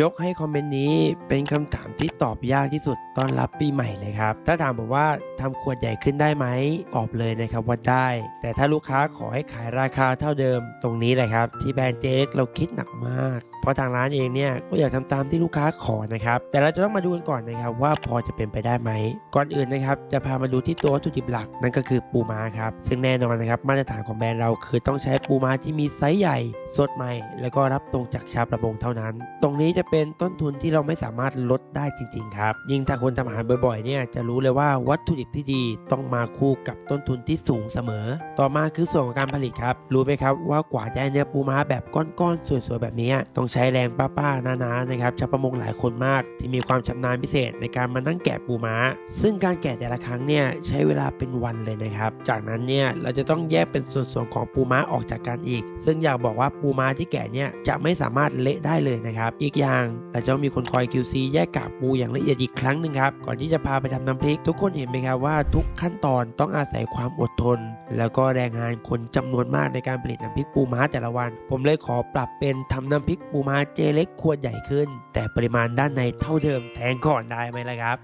ยกให้คอมเมนต์นี้เป็นคำถามที่ตอบยากที่สุดตอนรับปีใหม่เลยครับ ถ้าถามผมว่าทำขวดใหญ่ขึ้นได้ไหมตอบเลยนะครับว่าได้ แต่ถ้าลูกค้าขอให้ขายราคาเท่าเดิมตรงนี้แหละครับ ที่แบรนด์เจเล็กเราคิดหนักมาก ราะทางร้านเองเนี่ยก็อยากทำตามที่ลูกค้าขอนะครับ แต่เราจะต้องมาดูกันก่อนนะครับว่าพอจะเป็นไปได้ไหม ก่อนอื่นนะครับจะพามาดูที่ตัววัตถุดิบหลักนั่นก็คือปูม้าครับ ซึ่งแน่นอนนะครับมาตรฐานของแบรนด์เราคือต้องใช้ปูม้าที่มีไซส์ใหญ่ สดใหม่ แล้วก็รับตรงจากชาวประมงเท่านั้น ตรงนี้จะเป็นต้นทุนที่เราไม่สามารถลดได้จริง ๆ ครับ ยิ่งถ้าคนทำอาหารบ่อยๆเนี่ยจะรู้เลยว่าวัตถุดิบที่ดีต้องมาคู่กับต้นทุนที่สูงเสมอ ต่อมาคือส่วนของการผลิตครับ รู้ไหมครับว่ากว่าจะได้เนื้อปูม้าแบบก้อนๆสวยๆแบบนี้ต้องใช้ช้แรงป้าๆนาๆนะครับชาวประมงหลายคนมาก ที่มีความชำนาญพิเศษในการมานั่งแกะปูม้า ซึ่งการแกะแต่ละครั้งเนี่ยใช้เวลาเป็นวันเลยนะครับ จากนั้นเนี่ยเราจะต้องแยกเป็นส่วนๆของปูม้าออกจากกันอีก ซึ่งอยากบอกว่าปูม้าที่แกะเนี่ยจะไม่สามารถเละได้เลยนะครับ อีกอย่างเราจะต้องมีคนคอย QC แยกกากปูอย่างละเอียดอีกครั้งหนึ่งครับก่อนที่จะพาไปทำน้ำพริก ทุกคนเห็นไหมครับว่าทุกขั้นตอนต้องอาศัยความอดทน แล้วก็แรงงานคนจำนวนมากในการผลิตน้ำพริกปูม้าแต่ละวัน ผมเลยขอปรับเป็นทำน้ำพริกปูม้าเจเล็กควรใหญ่ขึ้น แต่ปริมาณด้านในเท่าเดิมแทนก่อนได้ไหมล่ะครับ